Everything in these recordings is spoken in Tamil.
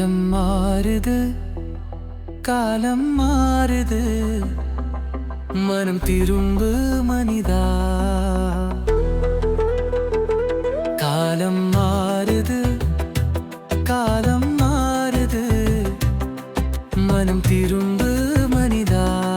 காலம் மாறுது காலம் மாறுது. மனம் திரும்பு மனிதா. காலம் மாறுது காலம் மாறுது. மனம் திரும்பு மனிதா.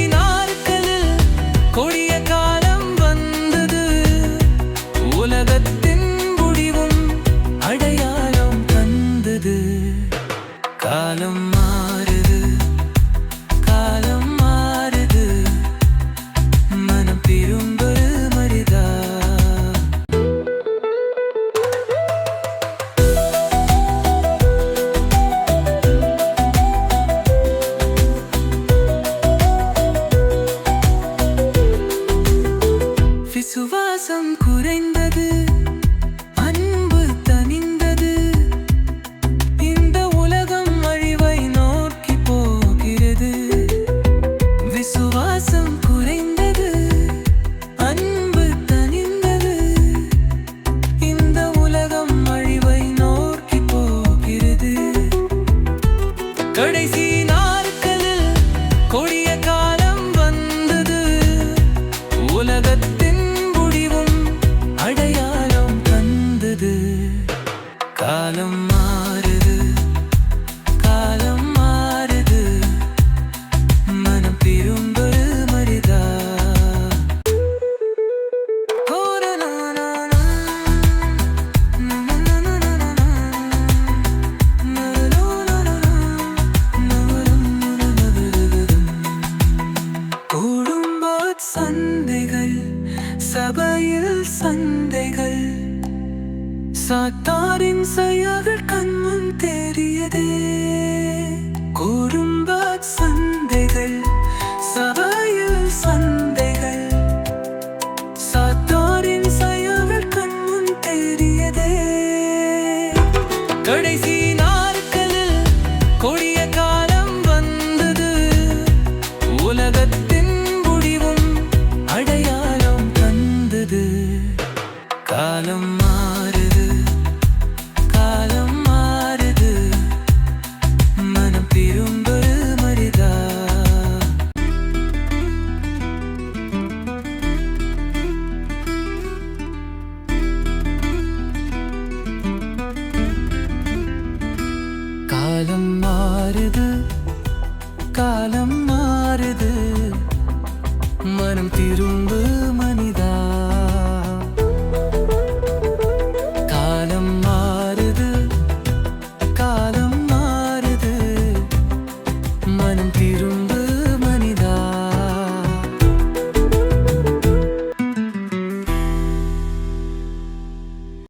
கடைசி நாட்களில் கடைசி சபையில் சந்தைகள் சாத்தாரின் செயல்கள் கண்முன் தெரியதே குறும்ப சந்தைகள் சபையில் சந்தைகள் சாத்தாரின் செயல்கள் கண்முன் தெரியதே கடைசி நான்